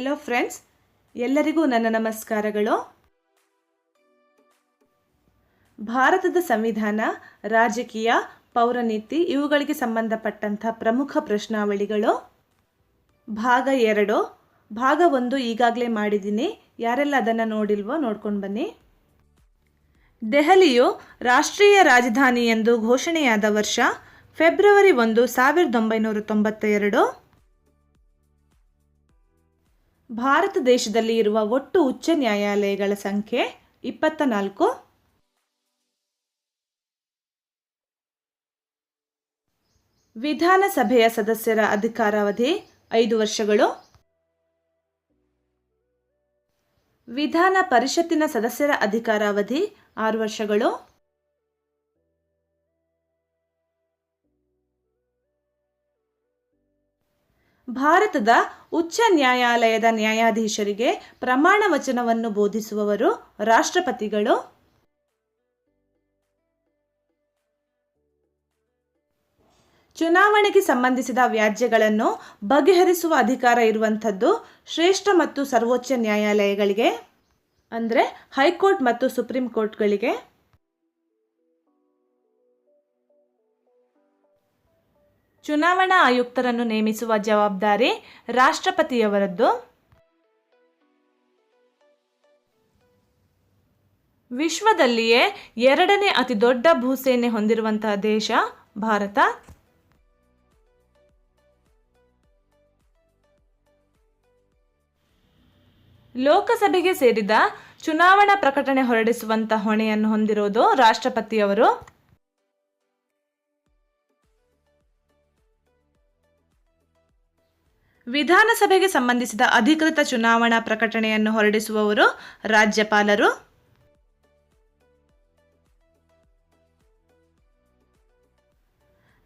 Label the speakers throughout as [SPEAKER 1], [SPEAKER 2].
[SPEAKER 1] Hello friends ಎಲ್ಲರಿಗೂ ನನ್ನ ನಮಸ್ಕಾರಗಳು. ಭಾರತದ ಸಂವಿಧಾನ, ರಾಜಕೀಯ, ಪೌರನೀತಿ ಇವುಗಳಿಗೆ ಸಂಬಂಧಪಟ್ಟಂಥ ಪ್ರಮುಖ ಪ್ರಶ್ನಾವಳಿಗಳು. ಭಾಗ ಎರಡು. ಭಾಗ ಒಂದು ಈಗಾಗಲೇ ಮಾಡಿದ್ದೀನಿ. ಯಾರೆಲ್ಲ ಅದನ್ನು ನೋಡಿಲ್ವೋ ನೋಡ್ಕೊಂಡು ಬನ್ನಿ. ದೆಹಲಿಯು ರಾಷ್ಟ್ರೀಯ ರಾಜಧಾನಿ ಎಂದು ಘೋಷಣೆಯಾದ ವರ್ಷ, ಫೆಬ್ರವರಿ ಒಂದು ಸಾವಿರದ ಒಂಬೈನೂರ ತೊಂಬತ್ತ ಎರಡು ಭಾರತ ದೇಶದಲ್ಲಿ ಇರುವ ಒಟ್ಟು ಉಚ್ಚ ನ್ಯಾಯಾಲಯಗಳ ಸಂಖ್ಯೆ ಇಪ್ಪತ್ತ ನಾಲ್ಕು ವಿಧಾನಸಭೆಯ ಸದಸ್ಯರ ಅಧಿಕಾರಾವಧಿ ಐದು ವರ್ಷಗಳು. ವಿಧಾನ ಪರಿಷತ್ತಿನ ಸದಸ್ಯರ ಅಧಿಕಾರಾವಧಿ ಆರು ವರ್ಷಗಳು. ಭಾರತದ ಉಚ್ಚ ನ್ಯಾಯಾಲಯದ ನ್ಯಾಯಾಧೀಶರಿಗೆ ಪ್ರಮಾಣ ವಚನವನ್ನು ಬೋಧಿಸುವವರು ರಾಷ್ಟ್ರಪತಿಗಳು. ಚುನಾವಣೆಗೆ ಸಂಬಂಧಿಸಿದ ವ್ಯಾಜ್ಯಗಳನ್ನು ಬಗೆಹರಿಸುವ ಅಧಿಕಾರ ಇರುವಂಥದ್ದು ಶ್ರೇಷ್ಠ ಮತ್ತು ಸರ್ವೋಚ್ಚ ನ್ಯಾಯಾಲಯಗಳಿಗೆ, ಅಂದರೆ ಹೈಕೋರ್ಟ್ ಮತ್ತು ಸುಪ್ರೀಂ ಕೋರ್ಟ್ಗಳಿಗೆ. ಚುನಾವಣಾ ಆಯುಕ್ತರನ್ನು ನೇಮಿಸುವ ಜವಾಬ್ದಾರಿ ರಾಷ್ಟ್ರಪತಿಯವರದ್ದು. ವಿಶ್ವದಲ್ಲಿಯೇ ಎರಡನೇ ಅತಿ ದೊಡ್ಡ ಭೂಸೇನೆ ಹೊಂದಿರುವಂತಹ ದೇಶ ಭಾರತ. ಲೋಕಸಭೆಗೆ ಸೇರಿದ ಚುನಾವಣಾ ಪ್ರಕಟಣೆ ಹೊರಡಿಸುವಂತ ಹೊಣೆಯನ್ನು ಹೊಂದಿರುವುದು ರಾಷ್ಟ್ರಪತಿಯವರು. ವಿಧಾನಸಭೆಗೆ ಸಂಬಂಧಿಸಿದ ಅಧಿಕೃತ ಚುನಾವಣಾ ಪ್ರಕಟಣೆಯನ್ನು ಹೊರಡಿಸುವವರು ರಾಜ್ಯಪಾಲರು.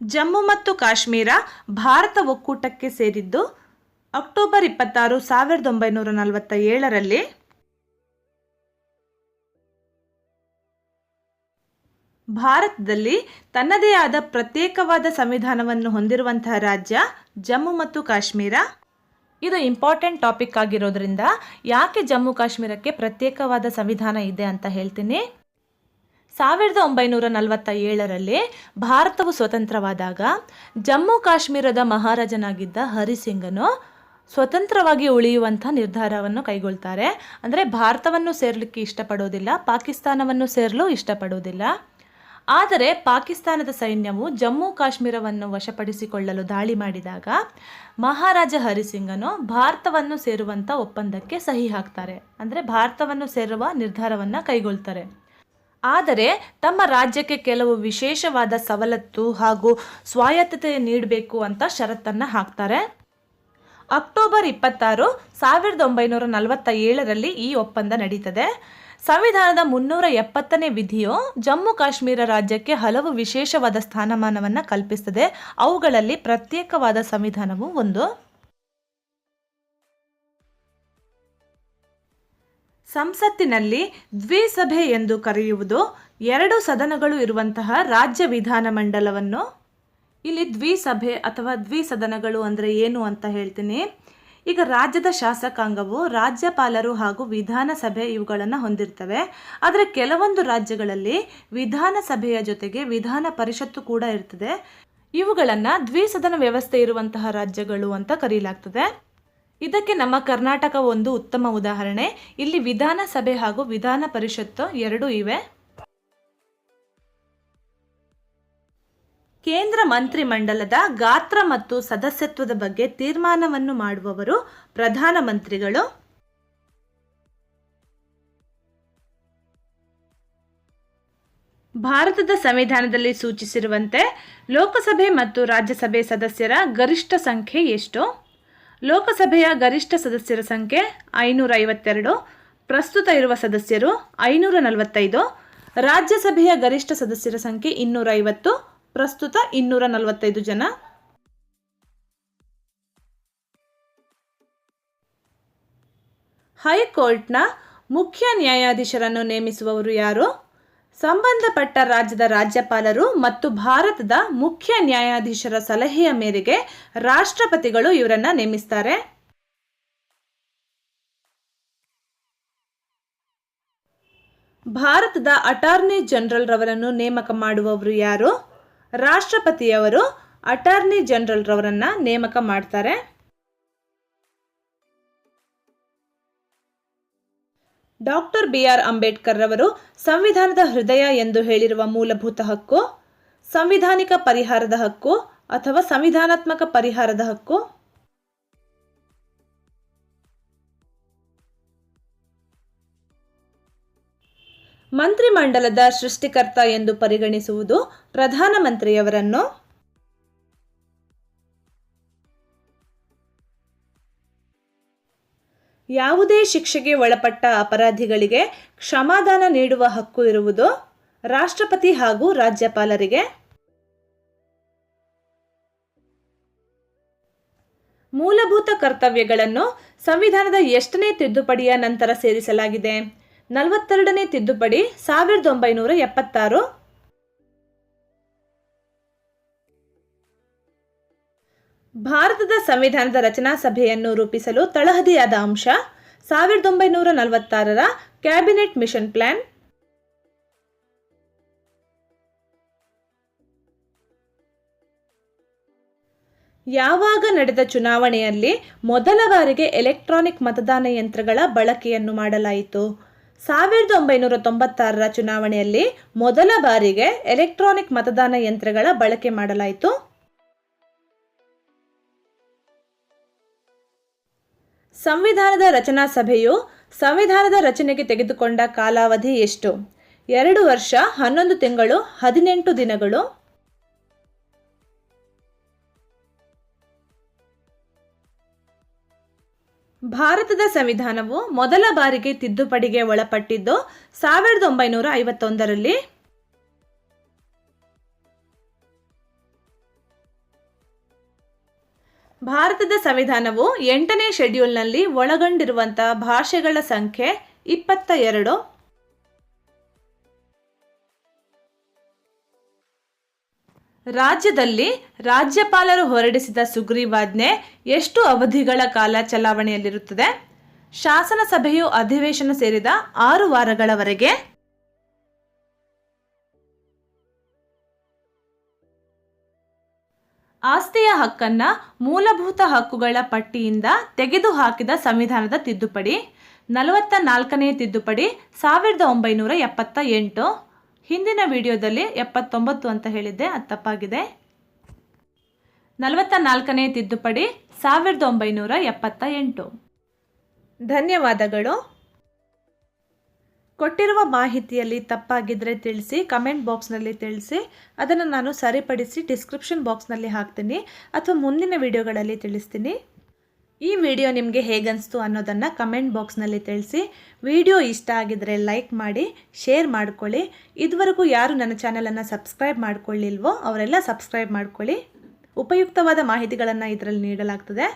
[SPEAKER 1] ಜಮ್ಮು ಮತ್ತು ಕಾಶ್ಮೀರ ಭಾರತ ಒಕ್ಕೂಟಕ್ಕೆ ಸೇರಿದ್ದು ಅಕ್ಟೋಬರ್ ಇಪ್ಪತ್ತಾರು ಸಾವಿರದ ಒಂಬೈನೂರ ನಲವತ್ತ ಏಳರಲ್ಲಿ ಭಾರತದಲ್ಲಿ ತನ್ನದೇ ಆದ ಪ್ರತ್ಯೇಕವಾದ ಸಂವಿಧಾನವನ್ನು ಹೊಂದಿರುವಂತಹ ರಾಜ್ಯ ಜಮ್ಮು ಮತ್ತು ಕಾಶ್ಮೀರ. ಇದು ಇಂಪಾರ್ಟೆಂಟ್ ಟಾಪಿಕ್ ಆಗಿರೋದ್ರಿಂದ ಯಾಕೆ ಜಮ್ಮು ಕಾಶ್ಮೀರಕ್ಕೆ ಪ್ರತ್ಯೇಕವಾದ ಸಂವಿಧಾನ ಇದೆ ಅಂತ ಹೇಳ್ತೀನಿ. ಸಾವಿರದ ಒಂಬೈನೂರ ನಲವತ್ತ ಏಳರಲ್ಲಿ ಭಾರತವು ಸ್ವತಂತ್ರವಾದಾಗ ಜಮ್ಮು ಕಾಶ್ಮೀರದ ಮಹಾರಾಜನಾಗಿದ್ದ ಹರಿಸಿಂಗನು ಸ್ವತಂತ್ರವಾಗಿ ಉಳಿಯುವಂಥ ನಿರ್ಧಾರವನ್ನು ಕೈಗೊಳ್ತಾರೆ. ಅಂದರೆ ಭಾರತವನ್ನು ಸೇರಲಿಕ್ಕೆ ಇಷ್ಟಪಡೋದಿಲ್ಲ, ಪಾಕಿಸ್ತಾನವನ್ನು ಸೇರಲು ಇಷ್ಟಪಡೋದಿಲ್ಲ. ಆದರೆ ಪಾಕಿಸ್ತಾನದ ಸೈನ್ಯವು ಜಮ್ಮು ಕಾಶ್ಮೀರವನ್ನು ವಶಪಡಿಸಿಕೊಳ್ಳಲು ದಾಳಿ ಮಾಡಿದಾಗ ಮಹಾರಾಜ ಹರಿಸಿಂಗನು ಭಾರತವನ್ನು ಸೇರುವಂಥ ಒಪ್ಪಂದಕ್ಕೆ ಸಹಿ ಹಾಕ್ತಾರೆ. ಅಂದರೆ ಭಾರತವನ್ನು ಸೇರುವ ನಿರ್ಧಾರವನ್ನು ಕೈಗೊಳ್ತಾರೆ. ಆದರೆ ತಮ್ಮ ರಾಜ್ಯಕ್ಕೆ ಕೆಲವು ವಿಶೇಷವಾದ ಸವಲತ್ತು ಹಾಗೂ ಸ್ವಾಯತ್ತತೆ ನೀಡಬೇಕು ಅಂತ ಷರತ್ತನ್ನು ಹಾಕ್ತಾರೆ. ಅಕ್ಟೋಬರ್ ಇಪ್ಪತ್ತಾರು ಸಾವಿರದ ಒಂಬೈನೂರ ನಲವತ್ತ ಏಳರಲ್ಲಿ ಈ ಒಪ್ಪಂದ ನಡೀತದೆ. ಸಂವಿಧಾನದ ಮುನ್ನೂರ ಎಪ್ಪತ್ತನೇ ವಿಧಿಯು ಜಮ್ಮು ಕಾಶ್ಮೀರ ರಾಜ್ಯಕ್ಕೆ ಹಲವು ವಿಶೇಷವಾದ ಸ್ಥಾನಮಾನವನ್ನು ಕಲ್ಪಿಸುತ್ತದೆ ಅವುಗಳಲ್ಲಿ ಪ್ರತ್ಯೇಕವಾದ ಸಂವಿಧಾನವು ಒಂದು. ಸಂಸತ್ತಿನಲ್ಲಿ ದ್ವಿಸಭೆ ಎಂದು ಕರೆಯುವುದು ಎರಡು ಸದನಗಳು ಇರುವಂತಹ ರಾಜ್ಯ ವಿಧಾನಮಂಡಲವನ್ನು ಇಲ್ಲಿ ದ್ವಿಸಭೆ ಅಥವಾ ದ್ವಿಸದನಗಳು ಅಂದರೆ ಏನು ಅಂತ ಹೇಳ್ತೀನಿ. ಈಗ ರಾಜ್ಯದ ಶಾಸಕಾಂಗವು ರಾಜ್ಯಪಾಲರು ಹಾಗೂ ವಿಧಾನಸಭೆ ಇವುಗಳನ್ನು ಹೊಂದಿರ್ತವೆ. ಆದರೆ ಕೆಲವೊಂದು ರಾಜ್ಯಗಳಲ್ಲಿ ವಿಧಾನಸಭೆಯ ಜೊತೆಗೆ ವಿಧಾನ ಪರಿಷತ್ತು ಕೂಡ ಇರ್ತದೆ. ಇವುಗಳನ್ನು ದ್ವಿಸದನ ವ್ಯವಸ್ಥೆ ಇರುವಂತಹ ರಾಜ್ಯಗಳು ಅಂತ ಕರೆಯಲಾಗ್ತದೆ ಇದಕ್ಕೆ ನಮ್ಮ ಕರ್ನಾಟಕ ಒಂದು ಉತ್ತಮ ಉದಾಹರಣೆ. ಇಲ್ಲಿ ವಿಧಾನಸಭೆ ಹಾಗೂ ವಿಧಾನ ಪರಿಷತ್ತು ಎರಡೂ ಇವೆ. ಕೇಂದ್ರ ಮಂತ್ರಿಮಂಡಲದ ಗಾತ್ರ ಮತ್ತು ಸದಸ್ಯತ್ವದ ಬಗ್ಗೆ ತೀರ್ಮಾನವನ್ನು ಮಾಡುವವರು ಪ್ರಧಾನಮಂತ್ರಿಗಳು. ಭಾರತದ ಸಂವಿಧಾನದಲ್ಲಿ ಸೂಚಿಸಿರುವಂತೆ ಲೋಕಸಭೆ ಮತ್ತು ರಾಜ್ಯಸಭೆ ಸದಸ್ಯರ ಗರಿಷ್ಠ ಸಂಖ್ಯೆ ಎಷ್ಟು? ಲೋಕಸಭೆಯ ಗರಿಷ್ಠ ಸದಸ್ಯರ ಸಂಖ್ಯೆ ಐನೂರ ಐವತ್ತೆರಡು ಪ್ರಸ್ತುತ ಇರುವ ಸದಸ್ಯರು ಐನೂರ ನಲವತ್ತೈದು ರಾಜ್ಯಸಭೆಯ ಗರಿಷ್ಠ ಸದಸ್ಯರ ಸಂಖ್ಯೆ ಇನ್ನೂರ ಐವತ್ತು ಪ್ರಸ್ತುತ ಇನ್ನೂರ ನಲವತ್ತೈದು ಜನ. ಹೈಕೋರ್ಟ್ನ ಮುಖ್ಯ ನ್ಯಾಯಾಧೀಶರನ್ನು ನೇಮಿಸುವವರು ಯಾರು? ಸಂಬಂಧಪಟ್ಟ ರಾಜ್ಯದ ರಾಜ್ಯಪಾಲರು ಮತ್ತು ಭಾರತದ ಮುಖ್ಯ ನ್ಯಾಯಾಧೀಶರ ಸಲಹೆಯ ಮೇರೆಗೆ ರಾಷ್ಟ್ರಪತಿಗಳು ಇವರನ್ನ ನೇಮಿಸ್ತಾರೆ. ಭಾರತದ ಅಟಾರ್ನಿ ಜನರಲ್ ರವರನ್ನು ನೇಮಕ ಮಾಡುವವರು ಯಾರು? ರಾಷ್ಟ್ರಪತಿಯವರು ಅಟಾರ್ನಿ ಜನರಲ್ ರವರನ್ನ ನೇಮಕ ಮಾಡ್ತಾರೆ. ಡಾಕ್ಟರ್ ಬಿ ಆರ್ ಅಂಬೇಡ್ಕರ್ ರವರು ಸಂವಿಧಾನದ ಹೃದಯ ಎಂದು ಹೇಳಿರುವ ಮೂಲಭೂತ ಹಕ್ಕು, ಸಂವಿಧಾನಿಕ ಪರಿಹಾರದ ಹಕ್ಕು ಅಥವಾ ಸಂವಿಧಾನಾತ್ಮಕ ಪರಿಹಾರದ ಹಕ್ಕು? ಮಂತ್ರಿಮಂಡಲದ ಸೃಷ್ಟಿಕರ್ತ ಎಂದು ಪರಿಗಣಿಸುವುದು ಪ್ರಧಾನಮಂತ್ರಿಯವರನ್ನು ಯಾವುದೇ ಶಿಕ್ಷೆಗೆ ಒಳಪಟ್ಟ ಅಪರಾಧಿಗಳಿಗೆ ಕ್ಷಮಾದಾನ ನೀಡುವ ಹಕ್ಕು ಇರುವುದು ರಾಷ್ಟ್ರಪತಿ ಹಾಗೂ ರಾಜ್ಯಪಾಲರಿಗೆ. ಮೂಲಭೂತ ಕರ್ತವ್ಯಗಳನ್ನು ಸಂವಿಧಾನದ ಎಷ್ಟನೇ ತಿದ್ದುಪಡಿಯ ನಂತರ ಸೇರಿಸಲಾಗಿದೆ. ನಲವತ್ತೆರಡನೇ ತಿದ್ದುಪಡಿ ಸಾವಿರದ ಒಂಬೈನೂರ ಎಪ್ಪತ್ತಾರು. ಭಾರತದ ಸಂವಿಧಾನದ ರಚನಾ ಸಭೆಯನ್ನು ರೂಪಿಸಲು ತಳಹದಿಯಾದ ಅಂಶ ಸಾವಿರದ ಒಂಬೈನೂರ ನಲವತ್ತಾರರ ಕ್ಯಾಬಿನೆಟ್ ಮಿಷನ್ ಪ್ಲಾನ್. ಯಾವಾಗ ನಡೆದ ಚುನಾವಣೆಯಲ್ಲಿ ಮೊದಲ ಬಾರಿಗೆ ಎಲೆಕ್ಟ್ರಾನಿಕ್ ಮತದಾನ ಯಂತ್ರಗಳ ಬಳಕೆಯನ್ನು ಮಾಡಲಾಯಿತು. ಸಾವಿರದ ಒಂಬೈನೂರ ತೊಂಬತ್ತಾರರ ಚುನಾವಣೆಯಲ್ಲಿ ಮೊದಲ ಬಾರಿಗೆ ಎಲೆಕ್ಟ್ರಾನಿಕ್ ಮತದಾನ ಯಂತ್ರಗಳ ಬಳಕೆ ಮಾಡಲಾಯಿತು. ಸಂವಿಧಾನದ ರಚನಾ ಸಭೆಯು ಸಂವಿಧಾನದ ರಚನೆಗೆ ತೆಗೆದುಕೊಂಡ ಕಾಲಾವಧಿ ಎಷ್ಟು? ಎರಡು ವರ್ಷ, ಹನ್ನೊಂದು ತಿಂಗಳು, ಹದಿನೆಂಟು ದಿನಗಳು. ಭಾರತದ ಸಂವಿಧಾನವು ಮೊದಲ ಬಾರಿಗೆ ತಿದ್ದುಪಡಿಗೆ ಒಳಪಟ್ಟಿದ್ದು ಸಾವಿರದ ಒಂಬೈನೂರ ಐವತ್ತೊಂದರಲ್ಲಿ. ಭಾರತದ ಸಂವಿಧಾನವು ಎಂಟನೇ ಶೆಡ್ಯೂಲ್ನಲ್ಲಿ ಒಳಗೊಂಡಿರುವಂತಹ ಭಾಷೆಗಳ ಸಂಖ್ಯೆ ಇಪ್ಪತ್ತ ಎರಡು. ರಾಜ್ಯದಲ್ಲಿ ರಾಜ್ಯಪಾಲರು ಹೊರಡಿಸಿದ ಸುಗ್ರೀವಾಜ್ಞೆ ಎಷ್ಟು ಅವಧಿಗಳ ಕಾಲ ಚಲಾವಣೆಯಲ್ಲಿರುತ್ತದೆ? ಶಾಸನ ಸಭೆಯು ಅಧಿವೇಶನ ಸೇರಿದ ಆರು ವಾರಗಳವರೆಗೆ ಆಸ್ತಿಯ ಹಕ್ಕನ್ನ ಮೂಲಭೂತ ಹಕ್ಕುಗಳ ಪಟ್ಟಿಯಿಂದ ತೆಗೆದುಹಾಕಿದ ಸಂವಿಧಾನದ ತಿದ್ದುಪಡಿ, ನಲವತ್ತ ನಾಲ್ಕನೇ ತಿದ್ದುಪಡಿ, ಸಾವಿರದ ಒಂಬೈನೂರ ಎಪ್ಪತ್ತ ಎಂಟು. ಹಿಂದಿನ ವಿಡಿಯೋದಲ್ಲಿ ಎಪ್ಪತ್ತೊಂಬತ್ತು ಅಂತ ಹೇಳಿದ್ದೆ, ಅದು ತಪ್ಪಾಗಿದೆ. ನಲವತ್ತ ನಾಲ್ಕನೇ ತಿದ್ದುಪಡಿ, ಸಾವಿರದ ಒಂಬೈನೂರ ಎಪ್ಪತ್ತ ಎಂಟು ಧನ್ಯವಾದಗಳು. ಕೊಟ್ಟಿರುವ ಮಾಹಿತಿಯಲ್ಲಿ ತಪ್ಪಾಗಿದ್ದರೆ ತಿಳಿಸಿ, ಕಮೆಂಟ್ ಬಾಕ್ಸ್ನಲ್ಲಿ ತಿಳಿಸಿ, ಅದನ್ನು ನಾನು ಸರಿಪಡಿಸಿ ಡಿಸ್ಕ್ರಿಪ್ಷನ್ ಬಾಕ್ಸ್ನಲ್ಲಿ ಹಾಕ್ತೀನಿ, ಅಥವಾ ಮುಂದಿನ ವಿಡಿಯೋಗಳಲ್ಲಿ ತಿಳಿಸ್ತೀನಿ. ಈ ವಿಡಿಯೋ ನಿಮಗೆ ಹೇಗನ್ನಿಸ್ತು ಅನ್ನೋದನ್ನು ಕಮೆಂಟ್ ಬಾಕ್ಸ್ನಲ್ಲಿ ತಿಳಿಸಿ. ವಿಡಿಯೋ ಇಷ್ಟ ಆಗಿದ್ದರೆ ಲೈಕ್ ಮಾಡಿ, ಶೇರ್ ಮಾಡ್ಕೊಳ್ಳಿ. ಇದುವರೆಗೂ ಯಾರು ನನ್ನ ಚಾನಲನ್ನು ಸಬ್ಸ್ಕ್ರೈಬ್ ಮಾಡ್ಕೊಳ್ಳಿಲ್ವೋ ಅವರೆಲ್ಲ ಸಬ್ಸ್ಕ್ರೈಬ್ ಮಾಡ್ಕೊಳ್ಳಿ. ಉಪಯುಕ್ತವಾದ ಮಾಹಿತಿಗಳನ್ನು ಇದರಲ್ಲಿ ನೀಡಲಾಗ್ತದೆ.